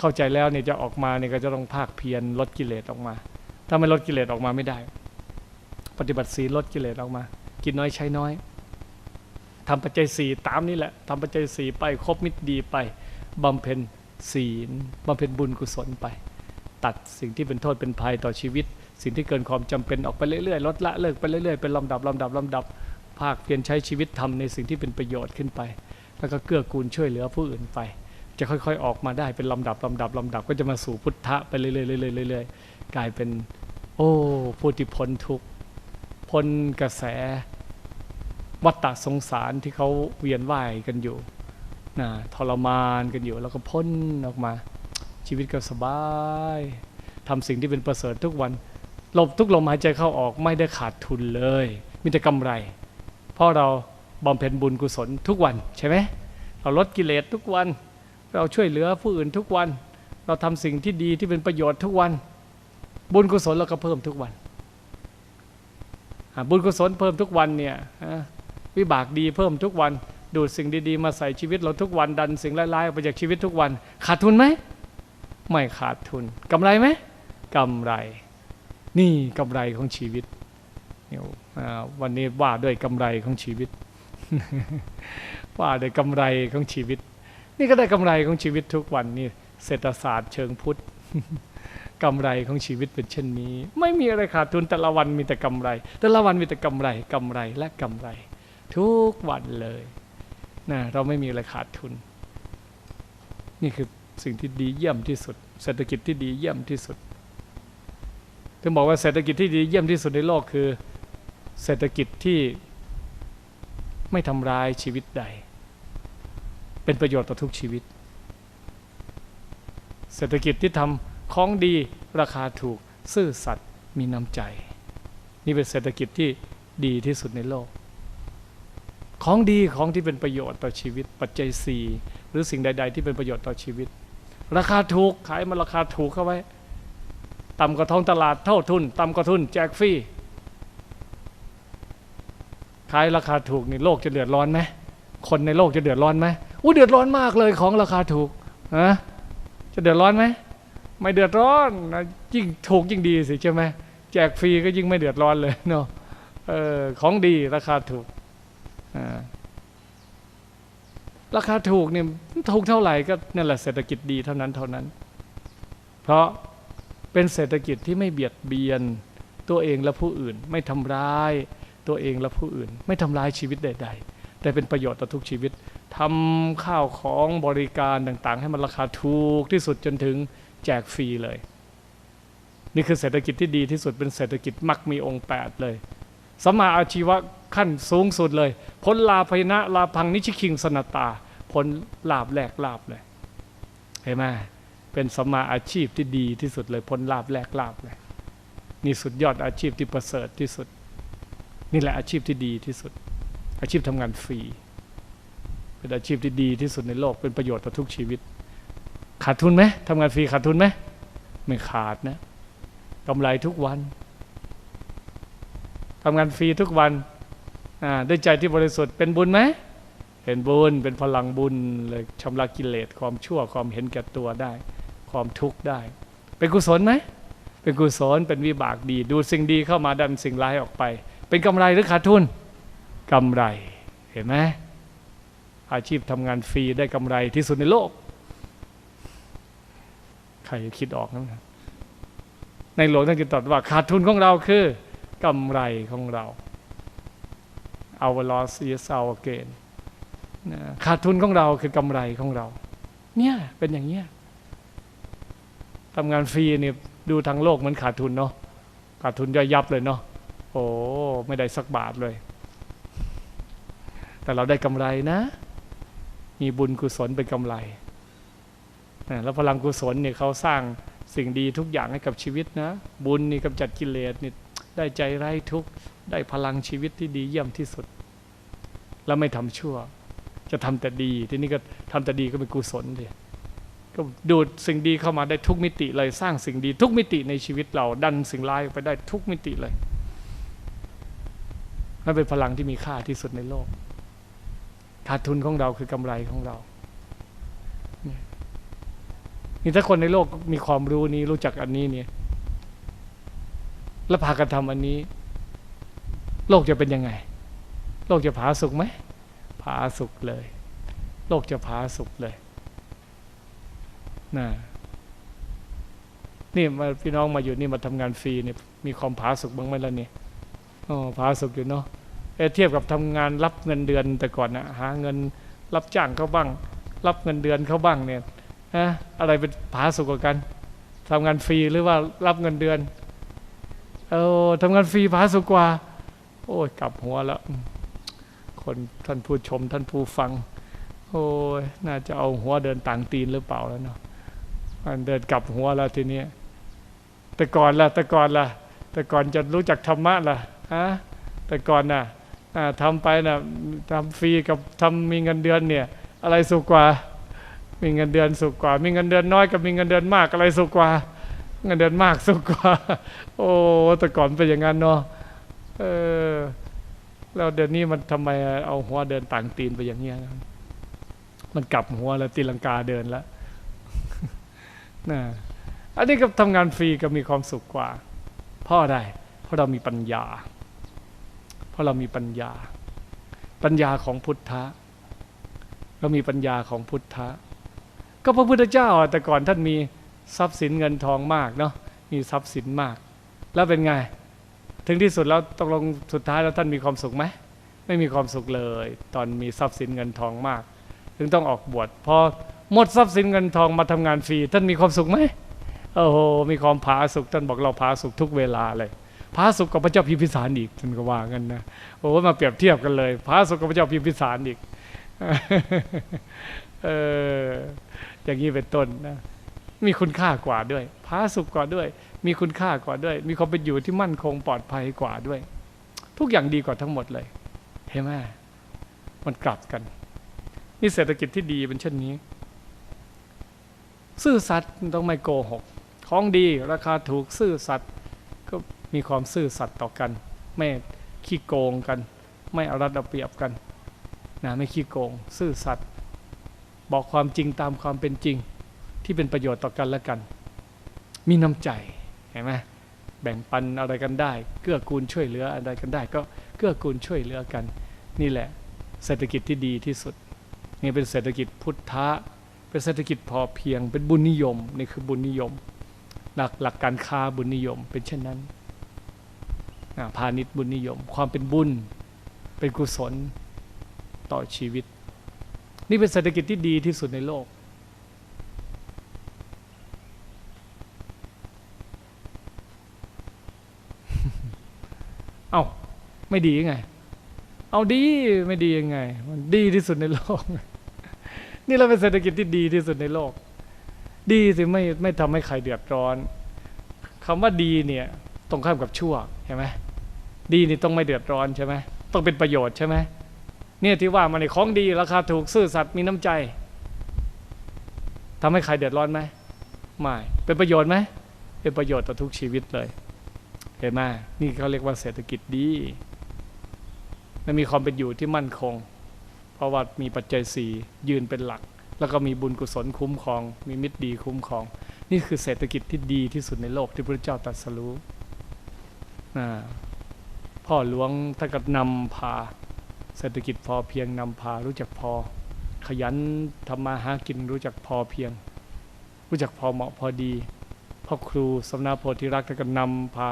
เข้าใจแล้วเนี่ยจะออกมาเนี่ยก็จะต้องภาคเพียรลดกิเลสออกมา ถ้าไม่ลดกิเลสออกมาไม่ได้ ปฏิบัติศีลลดกิเลสออกมา กินน้อยใช้น้อยทำปัจจัยสี่ตามนี้แหละทำปัจจัยสี่ไปครบมิตรดีไปบำเพ็ญศีลบำเพ็ญบุญกุศลไป ตัดสิ่งที่เป็นโทษเป็นภัยต่อชีวิต สิ่งที่เกินความจำเป็นออกไปเรื่อยๆลดละเลิกไปเรื่อยๆเป็นลำดับลำดับลำดับ ภาคเพียรใช้ชีวิตทำในสิ่งที่เป็นประโยชน์ขึ้นไป แล้วก็เกื้อกูลช่วยเหลือผู้อื่นไป จะค่อย ๆ ออกมาได้เป็นลำดับลำดับลำดับก็จะมาสู่พุทธะไปเรื่อยๆเรื่อยๆๆกลายเป็น โอ้ผู้ที่พ้นทุกข์พ้นกระแส วัฏฏะสงสารที่เขาเวียนว่ายกันอยู่นะทรมานกันอยู่ แล้วก็พ้นออกมา ชีวิตก็สบายทำสิ่งที่เป็นประเสริฐทุกวันลมทุกลมหายใจเข้าออกไม่ได้ขาดทุนเลย มีแต่กำไร เพราะเราบำเพ็ญบุญกุศลทุกวันใช่ไหมเราลดกิเลสทุกวัน เราช่วยเหลือผู้อื่นทุกวัน เราทำสิ่งที่ดีที่เป็นประโยชน์ทุกวัน บุญกุศลเราก็เพิ่มทุกวันบุญกุศลเพิ่มทุกวันเนี่ยวิบากดีเพิ่มทุกวัน ดูดสิ่งดีๆ มาใส่ชีวิตเราทุกวันดันสิ่งร้ายๆออกไปจากชีวิตทุกวัน ขาดทุนไหมไม่ขาดทุนกำไรไหมกำไร นี่กำไรของชีวิตเนี่ยอ่าวันนี้ว่าด้วยกำไรของชีวิต ว่าด้วยกำไรของชีวิต นี่ก็ได้กำไรของชีวิตทุกวันนี่เศรษฐศาสตร์เชิงพุทธกำไรของชีวิตเป็นเช่นนี้ ไม่มีอะไรขาดทุนแต่ละวันมีแต่กำไร แต่ละวันมีแต่กำไรกำไรและกำไร ทุกวันเลยนะเราไม่มีอะไรขาดทุน นี่คือสิ่งที่ดีเยี่ยมที่สุด เศรษฐกิจที่ดีเยี่ยมที่สุดถึงบอกว่าเศรษฐกิจที่ดีเยี่ยมที่สุดในโลกคือ เศรษฐกิจที่ไม่ทำร้ายชีวิตใด เป็นประโยชน์ต่อทุกชีวิต เศรษฐกิจที่ทำของดีราคาถูกซื่อสัตย์มีน้ำใจ นี่เป็นเศรษฐกิจที่ดีที่สุดในโลก ของดีของที่เป็นประโยชน์ต่อชีวิต ปัจจัยสี่หรือสิ่งใด ๆ ที่เป็นประโยชน์ต่อชีวิต ราคาถูกขายมาราคาถูกเข้าไว้ต่ำกว่าท้องตลาดเท่าทุนต่ำกว่าทุนแจกฟรีขายราคาถูกในโลกจะเดือดร้อนไหมคนในโลกจะเดือดร้อนไหม อู้เดือดร้อนมากเลยของราคาถูกนะจะเดือดร้อนไหมไม่เดือดร้อนนะยิ่งถูกยิ่งดีสิใช่ไหมแจกฟรีก็ยิ่งไม่เดือดร้อนเลยเนาะเออของดีราคาถูกอ่าราคาถูกเนี่ยถูกเท่าไหร่ก็นั่นแหละเศรษฐกิจดีเท่านั้นเท่านั้น เพราะเป็นเศรษฐกิจที่ไม่เบียดเบียนตัวเองและผู้อื่น ไม่ทำร้ายตัวเองและผู้อื่น ไม่ทำร้ายชีวิตใด ๆ แต่เป็นประโยชน์ต่อทุกชีวิต ทำข้าวของบริการต่างๆ ให้มันราคาถูกที่สุดจนถึงแจกฟรีเลย นี่คือเศรษฐกิจที่ดีที่สุดเป็นเศรษฐกิจมักมีองค์ 8 เลยสัมมาอาชีวะขั้นสูงสุดเลยผลลาภยนะลาพังนิชิคิงสนตาผลลาบแรกลาบเลยเห็นไหมเป็นสัมมาอาชีพที่ดีที่สุดเลยผลลาบแรกลาบเลยนี่สุดยอดอาชีพที่ประเสริฐที่สุด นี่แหละอาชีพที่ดีที่สุด อาชีพทำงานฟรี เป็นอาชีพที่ดีที่สุดในโลกเป็นประโยชน์ต่อทุกชีวิต ขาดทุนไหมทำงานฟรีขาดทุนไหมไม่ขาดนะกำไรทุกวันทำงานฟรีทุกวันด้วยใจที่บริสุทธิ์เป็นบุญไหมเป็นบุญเป็นพลังบุญเลยชำระกิเลสความชั่วความเห็นแก่ตัวได้ ความทุกข์ได้ เป็นกุศลไหมเป็นกุศลเป็นวิบากดี ดูสิ่งดีเข้ามาดันสิ่งร้ายออกไป เป็นกำไรหรือขาดทุนกำไรเห็นไหม อาชีพทำงานฟรีได้กำไรที่สุดในโลก ใครคิดออกนะในหลวงท่านจึงตรัสว่าขาดทุนของเราคือกำไรของเรา our loss is our gain ขาดทุนของเราคือกำไรของเรา เนี่ยเป็นอย่างเนี้ยทำงานฟรีเนี่ยดูทางโลกเหมือนขาดทุนเนาะขาดทุนย่อยยับเลยเนาะโอ้ไม่ได้สักบาทเลย แต่เราได้กำไรนะ มีบุญกุศลเป็นกำไรแล้วพลังกุศลเนี่ยเขาสร้างสิ่งดีทุกอย่างให้กับชีวิตนะ บุญนี่กำจัดกิเลสนี่ได้ใจไร้ทุกข์ได้พลังชีวิตที่ดีเยี่ยมที่สุด แล้วไม่ทำชั่ว จะทำแต่ดี ทีนี้ก็ทำแต่ดีก็เป็นกุศลดิก็ดูดสิ่งดีเข้ามาได้ทุกมิติเลยสร้างสิ่งดีทุกมิติในชีวิตเราดันสิ่งร้ายไปได้ทุกมิติเลยนั่นเป็นพลังที่มีค่าที่สุดในโลก ขาดทุนของเราคือกำไรของเรานี่ถ้าคนในโลกมีความรู้นี้รู้จักอันนี้เนี่ย แล้วพากันทำอันนี้ โลกจะเป็นยังไง โลกจะผาสุกไหมผาสุกเลย โลกจะผาสุกเลยนะนี่มาพี่น้องมาอยู่นี่มาทำงานฟรีเนี่ยมีความผาสุกบ้างไหมล่ะเนี่ยอ๋อผาสุกอยู่เนาะ เทียบกับทำงานรับเงินเดือนแต่ก่อนนะหาเงินรับจ้างเขาบ้าง รับเงินเดือนเขาบ้างเนี่ยฮะอะไรเป็นผาสุกกว่ากันทำงานฟรีหรือว่ารับเงินเดือนเออทำงานฟรีผาสุกกว่า โอ้ยกลับหัวแล้วคนท่านผู้ชมท่านผู้ฟัง โอ้ยน่าจะเอาหัวเดินต่างตีนหรือเปล่าแล้วเนาะมันเดินกลับหัวแล้วทีนี้แต่ก่อนล่ะแต่ก่อนล่ะแต่ก่อนจะรู้จักธรรมะล่ะฮะแต่ก่อนน่ะ อ่าทำไปน่ะทำฟรีกับทำมีเงินเดือนเนี่ย อะไรสุขกว่า มีเงินเดือนสุขกว่า มีเงินเดือนน้อยกับมีเงินเดือนมากอะไรสุขกว่า เงินเดือนมากสุขกว่า โอ้แต่ก่อนเป็นอย่างนั้นเนาะเออแล้วเดี๋ยวนี้มันทำไมเอาหัวเดินต่างตีนไปอย่างเงี้ยนะมันกลับหัวแล้วตีลังกาเดินแล้วนะอันนี้ก็ทำงานฟรีก็มีความสุขกว่าเพราะอะไรเพราะเรามีปัญญา ราะเรามีปัญญา ปัญญาของพุทธะ เรามีปัญญาของพุทธะ ก็พระพุทธเจ้าแต่ก่อนท่านมีทรัพย์สินเงินทองมากเนาะมีทรัพย์สินมาก แล้วเป็นไง ถึงที่สุดแล้วตกลงสุดท้ายแล้วท่านมีความสุขไหมไม่มีความสุขเลย ตอนมีทรัพย์สินเงินทองมาก ถึงต้องออกบวชพอหมดทรัพย์สินเงินทองมาทำงานฟรีท่านมีความสุขไหมโอ้โหมีความผาสุกท่านบอกเราผาสุกทุกเวลาเลย ผาสุกกับพระเจ้าพิมพิสารอีกท่านก็ว่ากันนะโอ้มาเปรียบเทียบกันเลยผาสุกกับพระเจ้าพิมพิสารอีกเอออย่างนี้เป็นต้นนะมีคุณค่ากว่าด้วยผาสุกกว่าด้วย มีคุณค่ากว่าด้วย มีความเป็นอยู่ที่มั่นคงปลอดภัยกว่าด้วย ทุกอย่างดีกว่าทั้งหมดเลยเห็นไหมมันกลับกันนี่เศรษฐกิจที่ดีเป็นเช่นนี้ ซื่อสัตย์ต้องไม่โกหก ของดีราคาถูกซื่อสัตย์ มีความซื่อสัตย์ต่อกัน ไม่ขี้โกงกัน ไม่เอารัดเอาเปรียบกันนะไม่ขี้โกง ซื่อสัตย์บอกความจริงตามความเป็นจริงที่เป็นประโยชน์ต่อกันและกัน มีน้ำใจเห็นไหมแบ่งปันอะไรกันได้ เกื้อกูลช่วยเหลืออะไรกันได้ ก็เกื้อกูลช่วยเหลือกัน นี่แหละ เศรษฐกิจที่ดีที่สุด นี่เป็นเศรษฐกิจพุทธะเป็นเศรษฐกิจพอเพียงเป็นบุญนิยมนี่คือบุญนิยม หลักหลักการค้าบุญนิยมเป็นเช่นนั้น พาณิชย์บุญนิยม ความเป็นบุญ เป็นกุศลต่อชีวิต นี่เป็นเศรษฐกิจที่ดีที่สุดในโลก เอา้า ไม่ดียังไง เอาดีไม่ดียังไง มันดีที่สุดในโลก นี่เราเป็นเศรษฐกิจที่ดีที่สุดในโลก ดีสิไม่ไม่ทำให้ใครเดือดร้อนคำว่าดีเนี่ย ตรงข้ามกับชั่วใช่ไหม ดีนี่ต้องไม่เดือดร้อนใช่ไหมต้องเป็นประโยชน์ใช่ไหมเนี่ยที่ว่ามันในของดีราคาถูกซื่อสัตย์มีน้ำใจทำให้ใครเดือดร้อนไหมไม่เป็นประโยชน์ไหมเป็นประโยชน์ต่อทุกชีวิตเลยเห็นไหมนี่เขาเรียกว่าเศรษฐกิจดีและมีความเป็นอยู่ที่มั่นคง เพราะว่ามีปัจจัยสี่ยืนเป็นหลัก แล้วก็มีบุญกุศลคุ้มครอง มีมิตรดีคุ้มครอง นี่คือเศรษฐกิจที่ดีที่สุดในโลกที่พระเจ้าตรัสรู้นะ พ่อหลวงท่านก็นำพา เศรษฐกิจพอเพียงนำพารู้จักพอ ขยันทำมาหากินรู้จักพอเพียง รู้จักพอเหมาะพอดีพ่อครูสำนักโพธิรักท่านก็นำพา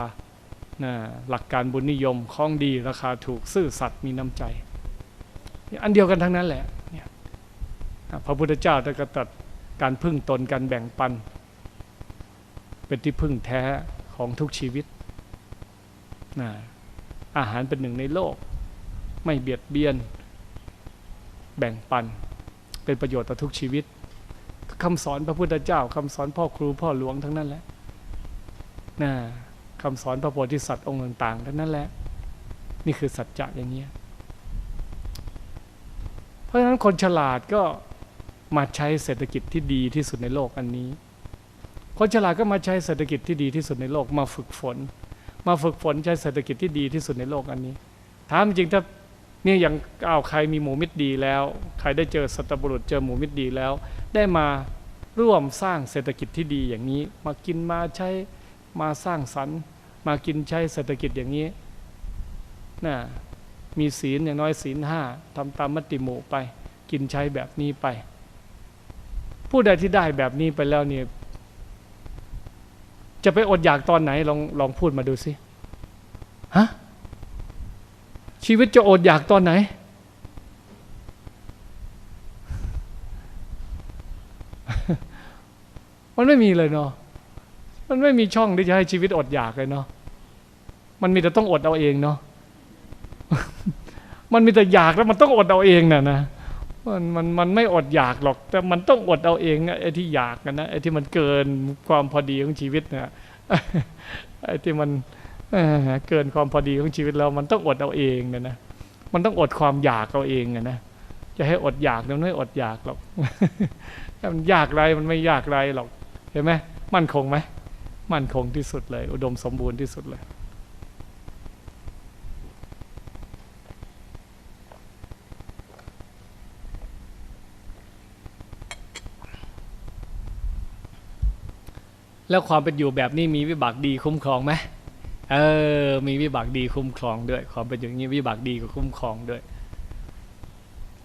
นะหลักการบุญนิยมของดีราคาถูกซื่อสัตย์มีน้ำใจ อันเดียวกันทั้งนั้นแหละเนี่ยพระพุทธเจ้าท่านก็ตรัสการพึ่งตนการแบ่งปัน เป็นที่พึ่งแท้ของทุกชีวิตนะ อาหารเป็นหนึ่งในโลก ไม่เบียดเบียน แบ่งปัน เป็นประโยชน์ต่อทุกชีวิตคำสอนพระพุทธเจ้าคำสอนพ่อครูพ่อหลวงทั้งนั้นแหละนะคำสอนพระโพธิสัตว์องค์ต่างๆทั้งนั้นแหละ นี่คือสัจจะอย่างนี้เพราะฉะนั้นคนฉลาดก็มาใช้เศรษฐกิจที่ดีที่สุดในโลกอันนี้ คนฉลาดก็มาใช้เศรษฐกิจที่ดีที่สุดในโลกมาฝึกฝน มาฝึกฝนใช้เศรษฐกิจที่ดีที่สุดในโลกอันนี้ ถามจริงถ้าเนี่ยอย่างเอาใครมีหมูมิตรดีแล้ว ใครได้เจอสัตบุรุษเจอหมูมิตรดีแล้ว ได้มาร่วมสร้างเศรษฐกิจที่ดีอย่างนี้ มากินมาใช้มาสร้างสรรค์มากินใช้เศรษฐกิจอย่างนี้น่ะมีศีลอย่างน้อยศีลห้าทำตามมติหมู่ไป กินใช้แบบนี้ไป ผู้ใดที่ได้แบบนี้ไปแล้วเนี่ย จะไปอดอยากตอนไหนลองลองพูดมาดูสิฮะชีวิตจะอดอยากตอนไหน มันไม่มีเลยเนาะมันไม่มีช่องที่จะให้ชีวิตอดอยากเลยเนาะมันมีแต่ต้องอดเอาเองเนาะมันมีแต่อยากแล้วมันต้องอดเอาเองน่ะนะ มันมันมันไม่อดอยากหรอก แต่มันต้องอดเอาเองอะไอ้ที่อยากกันนะไอ้ที่มันเกินความพอดีของชีวิตนะไอ้ที่มันเกินความพอดีของชีวิตแล้วมันต้องอดเอาเองนะนะมันต้องอดความอยากเอาเองนะจะให้อดอยากมันไม่อดอยากหรอกมันอยากไรมันไม่อยากไรหรอกเห็นไหมมั่นคงไหมมั่นคงที่สุดเลย อุดมสมบูรณ์ที่สุดเลย แล้วความเป็นอยู่แบบนี้มีวิบากดีคุ้มครองไหมเออ มีวิบากดีคุ้มครองด้วย ความเป็นอยู่างนี้วิบากดีก็คุ้มครองด้วย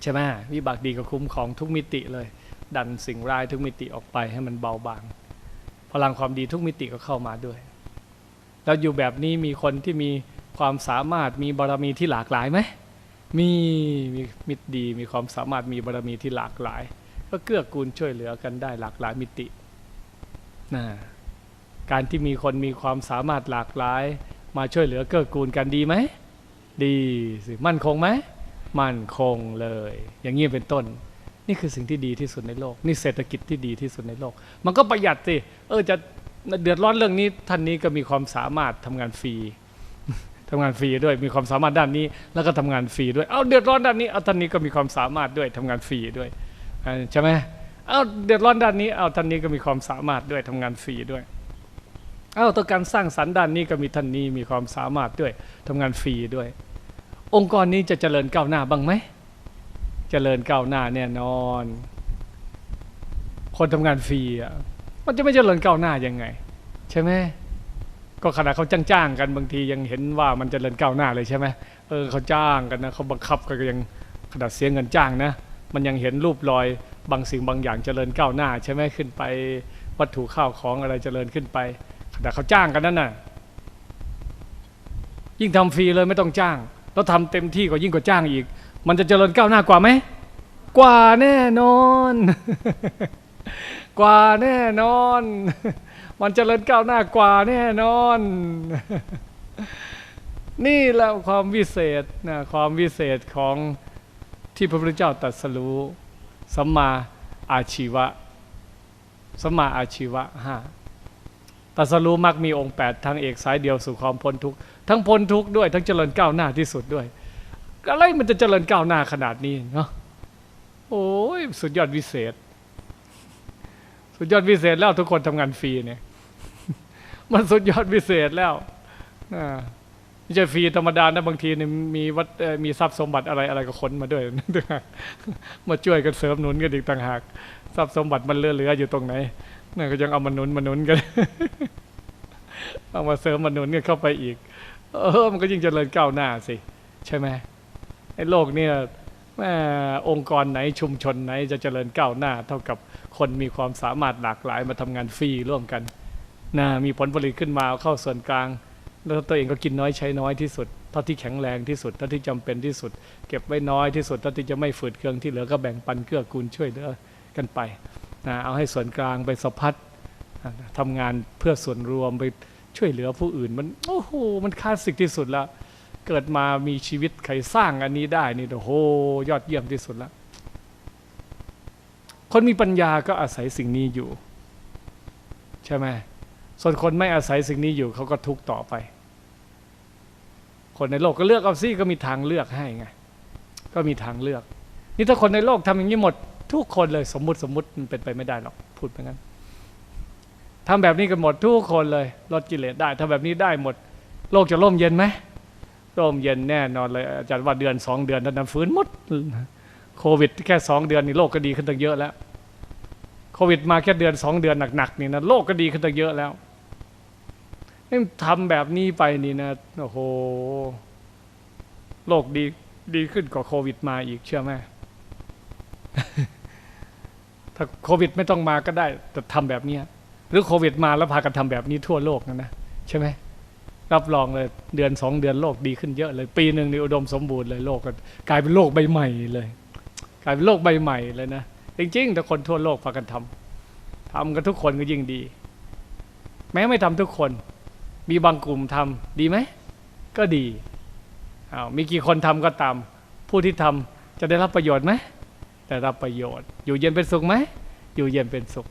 ใช่ไหมวิบากดีก็คุ้มครองทุกมิติเลย ดันสิ่งร้ายทุกมิติออกไปให้มันเบาบาง พลังความดีทุกมิติก็เข้ามาด้วยแล้วอยู่แบบนี้มีคนที่มีความสามารถมีบารมีที่หลากหลายไหมมีมีมิตรดีมีความสามารถมีบารมีที่หลากหลาย ก็เกื้อกูลช่วยเหลือกันได้หลากหลายมิตินะ การที่มีคนมีความสามารถหลากหลาย มาช่วยเหลือเกื้อกูลกันดีไหม ดีสิมั่นคงไหมมั่นคงเลย อย่างนี้เป็นต้น นี่คือสิ่งที่ดีที่สุดในโลก นี่เศรษฐกิจที่ดีที่สุดในโลก มันก็ประหยัดสิเออจะเดือดร้อนเรื่องนี้ท่านนี้ก็มีความสามารถทำงานฟรีทำงานฟรีด้วยมีความสามารถด้านนี้ แล้วก็ทำงานฟรีด้วยเอาเดือดร้อนด้านนี้เอาท่านนี้ก็มีความสามารถด้วยทำงานฟรีด้วยใช่ไหมเอาเดือดร้อนด้านนี้เอาท่านนี้ก็มีความสามารถด้วยทำงานฟรีด้วย เอาต้อการสร้างสรรค์ด้านนี้ก็มีท่านนี้มีความสามารถด้วยทำงานฟรีด้วย องค์กรนี้จะเจริญก้าวหน้าบ้างไหมเจริญก้าวหน้าแน่นอน คนทำงานฟรีอะมันจะไม่เจริญก้าวหน้ายังไง ใช่ไหมก็ขณะเขาจ้างๆกันบางทียังเห็นว่ามันเจริญก้าวหน้าเลยใช่ไหมเออเขาจ้างกันนะเขาบังคับกันก็ยังขนาดเสียเงินจ้างนะ มันยังเห็นรูปรอยบางสิ่งบางอย่างเจริญก้าวหน้า ใช่ไหมขึ้นไปวัตถุข้าวของอะไรเจริญขึ้นไป ขณะเขาจ้างกันนั่นน่ะ ยิ่งทำฟรีเลยไม่ต้องจ้าง แล้วทำเต็มที่กว่ายิ่งกว่าจ้างอีก มันจะเจริญก้าวหน้ากว่าไหม กว่าแน่นอน กว่าแน่นอน มันเจริญก้าวหน้ากว่าแน่นอน นี่แหละความวิเศษนะความวิเศษของที่พระพุทธเจ้าตรัสรู้สัมมาอาชีวะสัมมาอาชีวะห้า ตัสรู้มักมีองค์แปดทางเอกสายเดียวสู่ความพ้นทุกข์ทั้งพ้นทุกข์ด้วยทั้งเจริญก้าวหน้าที่สุดด้วยอะไรมันจะเจริญก้าวหน้าขนาดนี้เนาะโอ้ยสุดยอดวิเศษ สุดยอดวิเศษแล้วทุกคนทำงานฟรีเนี่ย มันสุดยอดวิเศษแล้วไม่ใช่ฟรีธรรมดานะบางทีเนี่ยมีวัดมีทรัพย์สมบัติอะไรอะไรก็ขนมาด้วยมาช่วยกันเสริมหนุนกันอีกต่างหาก ทรัพย์สมบัติมันเหลือๆอยู่ตรงไหน นั่นก็ยังเอามานุนมานุนกัน เอามาเสริมมานุนกันเข้าไปอีก เออ มันก็ยิ่งเจริญก้าวหน้าสิ ใช่ไหมไอ้โลกเนี่ยแม่องค์กรไหนชุมชนไหนจะเจริญก้าวหน้า เท่ากับคนมีความสามารถหลากหลายมาทำงานฟรีร่วมกันนะมีผลผลิตขึ้นมาเข้าส่วนกลาง แล้วตัวเองก็กินน้อยใช้น้อยที่สุดเท่าที่แข็งแรงที่สุดเท่าที่จำเป็นที่สุด เก็บไว้น้อยที่สุดเท่าที่จะไม่ฝืดเครื่องที่เหลือก็แบ่งปันเกื้อกูลช่วยเหลือกันไป นะเอาให้ส่วนกลางไปสะพัดอ่าทำงานเพื่อส่วนรวมไปช่วยเหลือผู้อื่น มันโอ้โหมันคลาสสิกที่สุดล้วเกิดมามีชีวิตใครสร้างอันนี้ได้นี่โอ้โหยอดเยี่ยมที่สุดล้วคนมีปัญญาก็อาศัยสิ่งนี้อยู่ ใช่ไหมส่วนคนไม่อาศัยสิ่งนี้อยู่เขาก็ทุกข์ต่อไป คนในโลกก็เลือกเอาซิก็มีทางเลือกให้ไงก็มีทางเลือก นี่ถ้าคนในโลกทำอย่างนี้หมด ทุกคนเลยสมมุติสมมุติมันเป็นไปไม่ได้หรอกพูดไปงั้นทำแบบนี้กันหมดทุกคนเลยลดกิเลสได้ทำแบบนี้ได้หมด โลกจะร่มเย็นไหมร่มเย็นแน่นอนเลยอาจารย์ว่าเดือนสองเดือนนั้นฟื้นหมดโควิดแค่สองเดือนนี่โลกก็ดีขึ้นตั้งเยอะแล้วโควิดมาแค่เดือนสองเดือนหนักๆนี่นะโลกก็ดีขึ้นตั้งเยอะแล้วนี่ทำแบบนี้ไปนี่นะโอ้โหโลกดีดีขึ้นกว่าโควิดมาอีกเชื่อไหม ถ้าโควิดไม่ต้องมาก็ได้แต่ทำแบบเนี้ย หรือโควิดมาแล้วพากันทำแบบนี้ทั่วโลกนะนะใช่ไหมรับรองเลยเดือนสองเดือนโลกดีขึ้นเยอะเลย ปีหนึ่งนี่อุดมสมบูรณ์เลยโลกก็กลายเป็นโลกใบใหม่เลย กลายเป็นโลกใบใหม่เลยนะจริงๆแต่คนทั่วโลกพากันทำทำกันทุกคนก็ยิ่งดี แม้ไม่ทำทุกคน มีบางกลุ่มทำดีไหมก็ดีอ้าวมีกี่คนทำก็ตาม ผู้ที่ทำจะได้รับประโยชน์ไหม ได้รับประโยชน์ อยู่เย็นเป็นสุขไหมอยู่เย็นเป็นสุข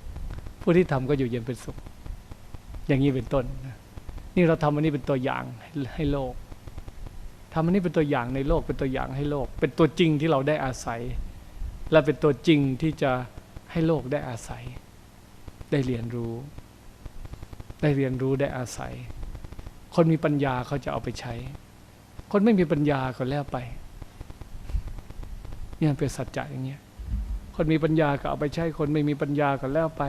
ผู้ที่ทำก็อยู่เย็นเป็นสุข อย่างนี้เป็นต้นนี่เราทำอันนี้เป็นตัวอย่างให้ให้โลกทำอันนี้เป็นตัวอย่างในโลกเป็นตัวอย่างให้โลก เป็นตัวจริงที่เราได้อาศัย และเป็นตัวจริงที่จะให้โลกได้อาศัย ได้เรียนรู้ ได้เรียนรู้ได้อาศัย คนมีปัญญาเขาจะเอาไปใช้ คนไม่มีปัญญาก็แล้วไป เนี่ยเป็นสัจจะอย่างเงี้ยคนมีปัญญาก็เอาไปใช้คนไม่มีปัญญาก็แล้วไป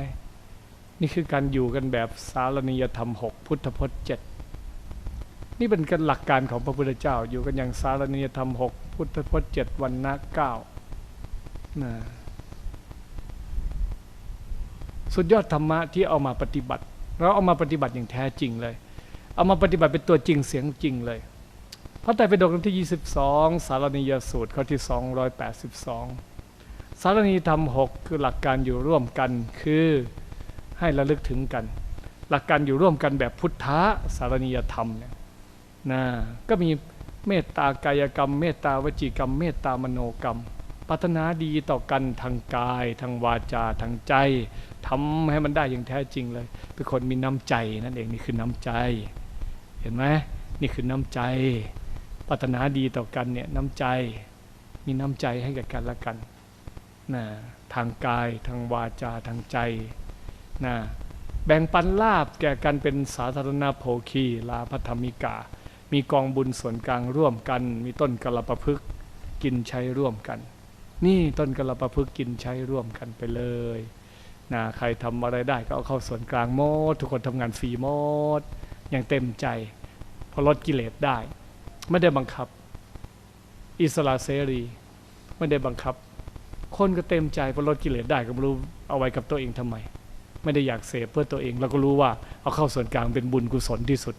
นี่คือการอยู่กันแบบสารนิยธรรมหกพุทธพจน์เจ็ดนี่เป็นกันหลักการของพระพุทธเจ้า อยู่กันอย่างสารนิยธรรมหกพุทธพจน์เจ็ดวันนะเก้านะสุดยอดธรรมะที่เอามาปฏิบัติ เราเอามาปฏิบัติอย่างแท้จริงเลย เอามาปฏิบัติเป็นตัวจริงเสียงจริงเลย พระไตรปิฎกเล่มที่ 22 สารนิยสูตรข้อที่ 282 สารนิยธรรม6คือหลักการอยู่ร่วมกันคือให้ระลึกถึงกัน หลักการอยู่ร่วมกันแบบพุทธะสารนิยธรรมเนี่ยนะก็มีเมตตากายกรรม เมตตาวจีกรรม เมตตามโนกรรมปรารถนาดีต่อกันทางกาย ทางวาจาทางใจทำให้มันได้อย่างแท้จริงเลย เป็นคนมีน้ำใจนั่นเองนี่คือน้ำใจ เห็นไหมนี่คือน้ำใจ ปรารถนาดีต่อกันเนี่ยน้ำใจมีน้ำใจให้กับกันและกันนะทางกายทางวาจาทางใจนะแบ่งปันลาบแก่กันเป็นสาธารณโภคีลาพัธมิกา มีกองบุญส่วนกลางร่วมกัน มีต้นกระประพฤกกินใช้ร่วมกัน นี่ต้นกระประพฤกกินใช้ร่วมกันไปเลยนะใครทำอะไรได้ก็เอาเข้าส่วนกลางหมด ทุกคนทำงานฟรีหมดอย่างเต็มใจเพอลดกิเลสได้ ไม่ได้บังคับ อิสระเสรี ไม่ได้บังคับ คนก็เต็มใจพอลดกิเลสได้ก็ไม่รู้เอาไว้กับตัวเองทำไม ไม่ได้อยากเสพเพื่อตัวเองเราก็รู้ว่าเอาเข้าส่วนกลางเป็นบุญกุศลที่สุด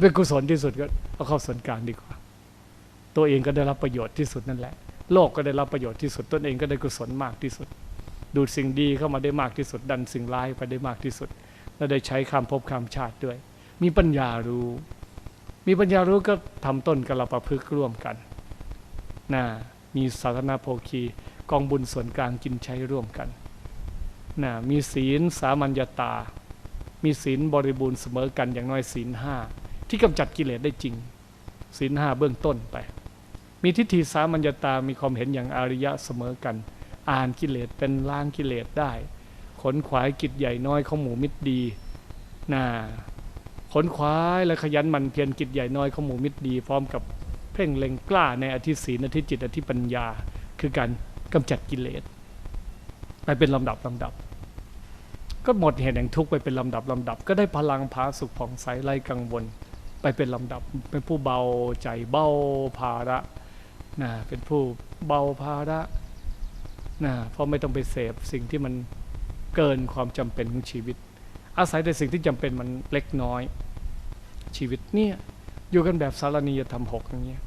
เป็นกุศลที่สุดก็เอาเข้าส่วนกลางดีกว่า ตัวเองก็ได้รับประโยชน์ที่สุดนั่นแหละ โลกก็ได้รับประโยชน์ที่สุดตนเองก็ได้กุศลมากที่สุด ดูดสิ่งดีเข้ามาได้มากที่สุด ดันสิ่งร้ายไปได้มากที่สุด และได้ใช้คำพบคำชาติด้วย มีปัญญารู้ มีปัญญารู้ก็ทำต้นกระประพฤกษ์ร่วมกันนะมีสาธารณโภคีกองบุญส่วนกลางกินใช้ร่วมกันนะมีศีลสามัญญาตา มีศีลบริบูรณ์เสมอกันอย่างน้อยศีลห้าที่กำจัดกิเลสได้จริง ศีลห้าเบื้องต้นไป มีทิฏฐิสามัญญาตา มีความเห็นอย่างอริยะเสมอกัน อ่านกิเลสเป็นล้างกิเลสได้ ขนขวายกิจใหญ่น้อยของหมูมิตรดีนะ ขนขวายและขยันหมันเพียรกิจใหญ่น้อยของหมู่มิตรดี พร้อมกับเพ่งเล็งกล้าในอธิศีลอธิจิตอธิปัญญา คือการกำจัดกิเลสไปเป็นลำดับลำดับ ก็หมดเหตุแห่งทุกข์ไปเป็นลำดับลำดับ ก็ได้พลังพาสุขผ่องใสไร้กังวล ไปเป็นลำดับเป็นผู้เบาใจเบาภาระนะเป็นผู้เบาภาระนะเพราะไม่ต้องไปเสพสิ่งที่มันเกินความจำเป็นของชีวิต อาศัยแต่สิ่งที่จำเป็นมันเล็กน้อย ชีวิตเนี่ยอยู่กันแบบสารณียธรรมหกอย่างเงี้ย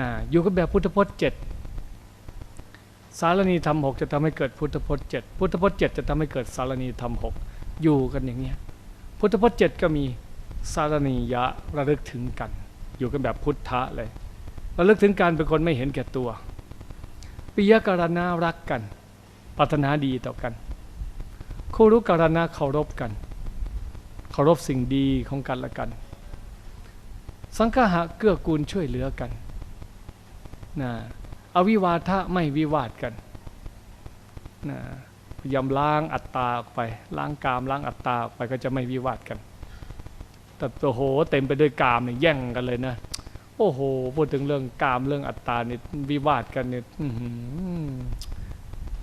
นะอยู่กันแบบพุทธพจน์เจ็ดสารณีธรรมหกจะทำให้เกิดพุทธพจน์เจ็ดพุทธพจน์เจ็ดจะทำให้เกิดสารณีธรรมหกอยู่กันอย่างเงี้ยพุทธพจน์เจ็ดก็มีสารณียะระลึกถึงกัน อยู่กันแบบพุทธะเลยระลึกถึงการเป็นคนไม่เห็นแก่ตัวปิยการณารักกันปรารถนาดีต่อกันคู่รู้การณะเคารพกันารพสิ่งดีของกันและกัน สังฆะเกื้อกูลช่วยเหลือกันนะอวิวาทะไม่วิวาทกันนะพยายามล้างอัตตาออกไปล้างกามล้างอัตตาออกไปก็จะไม่วิวาทกัน แต่โอ้โหเต็มไปด้วยกามเนี่ยแย่งกันเลยนะโอ้โหพูดถึงเรื่องกามเรื่องอัตตาเนี่ยวิวาทกันเนี่ยอื้อหือ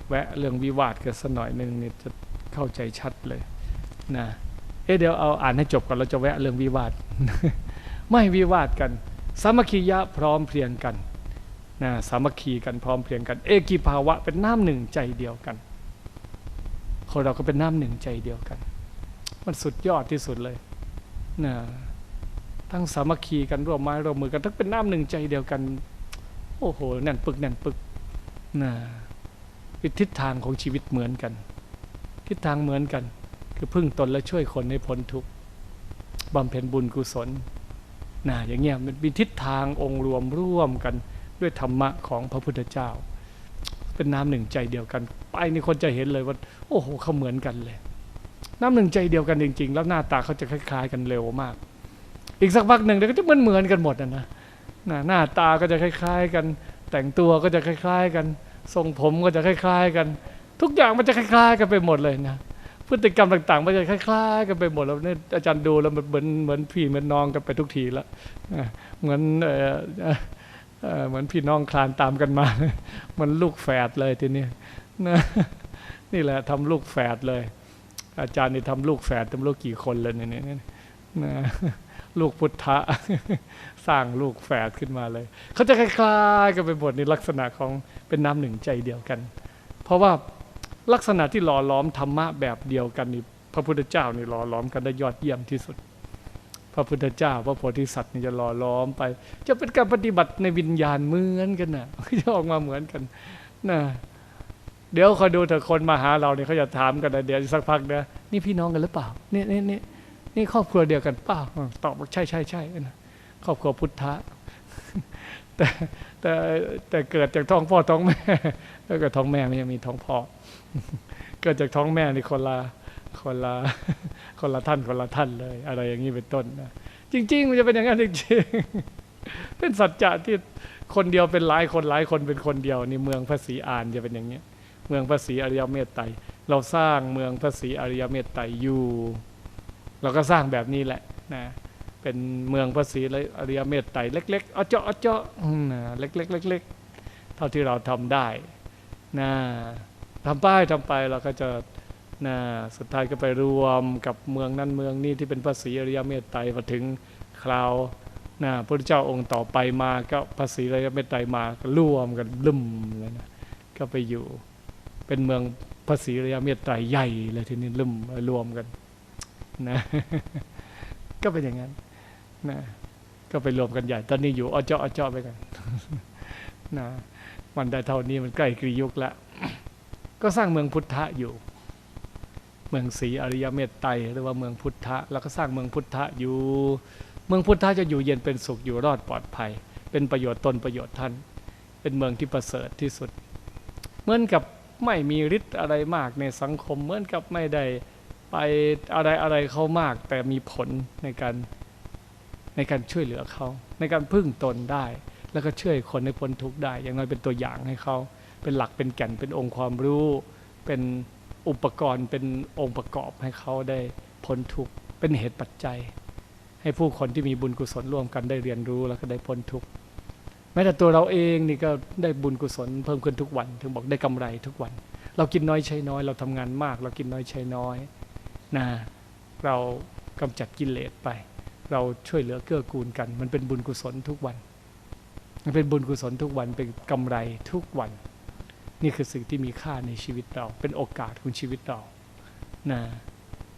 แวะเรื่องวิวาทกันสักหน่อยหนึ่งเนี่ยจะเข้าใจชัดเลยนะ เอ๊ะเดี๋ยวเอาอ่านให้จบก่อนเราจะแวะเรื่องวิวาท ไม่วิวาทกัน สามัคคียะพร้อมเพรียงกันนะสามัคคีกันพร้อมเพรียงกัน เอกีภาวะเป็นน้ำหนึ่งใจเดียวกัน คนเราก็เป็นน้ำหนึ่งใจเดียวกัน มันสุดยอดที่สุดเลยนะทั้งสามัคคีกันร่วมไม้ร่วมมือกันทั้งเป็นน้ำหนึ่งใจเดียวกัน โอ้โหแน่นปึกแน่นปึกนะทิศทางของชีวิตเหมือนกัน ทิศทางเหมือนกัน คือพึ่งตนและช่วยคนให้พ้นทุกข์บำเพ็ญบุญกุศลนะอย่างเงี้ยมันมีทิศทางองค์รวมร่วมกันด้วยธรรมะของพระพุทธเจ้า เป็นน้ำหนึ่งใจเดียวกัน ไปนี่คนจะเห็นเลยว่า โอ้โหเขาเหมือนกันเลย น้ำหนึ่งใจเดียวกันจริง ๆ แล้วหน้าตาเขาจะคล้าย ๆ กันเร็วมาก อีกสักพักหนึ่งเดี๋ยวก็จะเหมือนเหมือนๆกันหมดนะนะหน้าตาก็จะคล้าย ๆ กัน แต่งตัวก็จะคล้าย ๆ กัน ทรงผมก็จะคล้าย ๆ กัน ทุกอย่างมันจะคล้าย ๆ กันไปหมดเลยนะ พฤติกรรมต่างๆมันจะคล้ายๆ กันไปหมดแล้วเนี่ยอาจารย์ดูแล้วมันเหมือนเหมือนพี่เหมือนน้องกันไปทุกทีละเหมือนเออเหมือนพี่น้องคลานตามกันมา มันลูกแฝดเลยทีนี้นะนี่แหละทำลูกแฝดเลย อาจารย์นี่ทำลูกแฝดทำลูกกี่คนเลยเนี่ยเนี่ยเนี่ยนะลูกพุทธะสร้างลูกแฝดขึ้นมาเลย เขาจะคล้ายๆกันไปหมดในลักษณะของเป็นน้ำหนึ่งใจเดียวกัน เพราะว่า ลักษณะที่หล่อล้อมธรรมะแบบเดียวกันนี่พระพุทธเจ้านี่หล่อล้อมกันได้ยอดเยี่ยมที่สุด พระพุทธเจ้า พระโพธิสัตว์นี่จะหล่อล้อมไป จะเป็นการปฏิบัติในวิญญาณเหมือนกันนะจะออกมาเหมือนกันนะเดี๋ยวคอยดูเถอะคนมาหาเราเนี่ยเขาจะถามกันนะเดี๋ยวสักพักนะนี่พี่น้องกันหรือเปล่านี่นี่นี่นี่ครอบครัวเดียวกันเปล่าอ่าตอบว่าใช่ใช่ใช่นะครอบครัวพุทธะ แต่แต่แต่เกิดจากท้องพ่อท้องแม่ แล้วก็ท้องแม่ไม่ยังมีท้องพ่อ เกิดจากท้องแม่นี่คนละคนละคนละท่านคนละท่านเลย อะไรอย่างนี้เป็นต้นนะจริง ๆ มันจะเป็นอย่างนั้นจริงๆเป็นสัจจะที่คนเดียวเป็นหลายคนหลายคนเป็นคนเดียวนี่เมืองพระศรีอานจะเป็นอย่างนี้ยเมืองพระศรีอริยเมตไตรเราสร้างเมืองพระศรีอริยเมตไตรอยู่ เราก็สร้างแบบนี้แหละนะ เป็นเมืองพระศรีอริยเมตไตรเล็กๆเอาเจาะเอาเจาะอืมนะเล็กๆเล็กๆเท่าที่เราทำได้นะทำไปทำไปเราก็จะนะสุดท้ายก็ไปรวมกับเมืองนั้นเมืองนี้ที่เป็นพระศรีอริยเมตไตรมาถึงคราวนะพระเจ้าองค์ต่อไปมาก็พระศรีอริยเมตไตรมาก็รวมกันลุ่มเลยนะก็ไปอยู่เป็นเมืองพระศรีอริยเมตไตรใหญ่เลยทีนี้ลุ่มรวมกันนะก็เป็นอย่างนั้น นะก็ไปรวมกันใหญ่ ตอนนี้อยู่อ้อเจาะอ้อเจาะไปกันนะมันได้เท่านี้มันใกล้กรียุคแล้วก็สร้างเมืองพุทธะอยู่ เมืองศรีอริยเมตไตรหรือว่าเมืองพุทธะแล้วก็สร้างเมืองพุทธะอยู่ เมืองพุทธะจะอยู่เย็นเป็นสุขอยู่รอดปลอดภัย เป็นประโยชน์ตนประโยชน์ท่าน เป็นเมืองที่ประเสริฐที่สุด เหมือนกับไม่มีฤทธิ์อะไรมากในสังคมเหมือนกับไม่ได้ไปอะไรอะไรเขามากแต่มีผลในการ ในการช่วยเหลือเขา ในการพึ่งตนได้ แล้วก็ช่วยคนให้พ้นทุกข์ได้ อย่างน้อยเป็นตัวอย่างให้เขา เป็นหลักเป็นแก่นเป็นองค์ความรู้ เป็นอุปกรณ์เป็นองค์ประกอบให้เขาได้พ้นทุกข์เป็นเหตุปัจจัย ให้ผู้คนที่มีบุญกุศลร่วมกันได้เรียนรู้แล้วก็ได้พ้นทุกข์แม้แต่ตัวเราเองนี่ก็ได้บุญกุศลเพิ่มขึ้นทุกวัน ถึงบอกได้กำไรทุกวัน เรากินน้อยใช้น้อย เราทำงานมาก เรากินน้อยใช้น้อยนะเรากำจัดกิเลสไป เราช่วยเหลือเกื้อกูลกัน มันเป็นบุญกุศลทุกวัน มันเป็นบุญกุศลทุกวันเป็นกำไรทุกวัน นี่คือสิ่งที่มีค่าในชีวิตเรา เป็นโอกาสของชีวิตเรานะ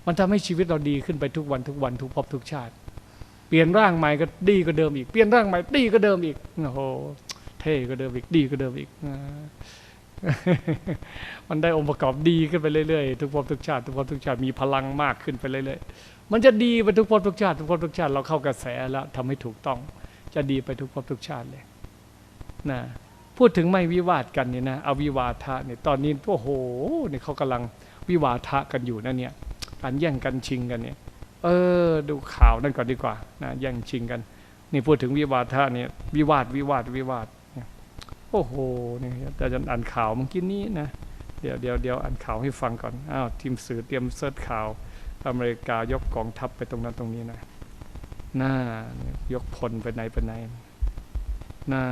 มันทำให้ชีวิตเราดีขึ้นไปทุกวันทุกวันทุกภพทุกชาติ เปลี่ยนร่างใหม่ก็ดีก็เดิมอีก เปลี่ยนร่างใหม่ดีก็เดิมอีกโอ้โหเท่ก็เดิมอีกดีก็เดิมอีกนะมันได้องค์ประกอบดีขึ้นไปเรื่อยๆ ทุกภพทุกชาติ ทุกภพทุกชาติมีพลังมากขึ้นไปเรื่อยๆ มันจะดีไปทุกภพทุกชาติทุกภพทุกชาติเราเข้ากระแสแล้วทำให้ถูกต้อง จะดีไปทุกภพทุกชาติเลยนะพูดถึงไม่วิวาทกันเนี่ยนะเอาวิวาทะเนี่ยตอนนี้โอ้โหนี่ยเขากำลังวิวาทะกันอยู่นะเนี่ยการแย่งกันชิงกันเนี่ย เออ ดูข่าวนั่นก่อนดีกว่านะแย่งชิงกัน นี่พูดถึงวิวาทะเนี่ยวิวาทวิวาทวิวาทโอ้โหนี่แต่จะอ่านข่าวเมื่อกี้นี้นะเดี๋ยวเดี๋ยวเดี๋ยวอ่านข่าวให้ฟังก่อนอ้าวทีมสื่อเตรียมเสิร์ชข่าว อเมริกายกกองทัพไปตรงนั้นตรงนี้นะหน้ายกพลไปไหนไปไหนหน้า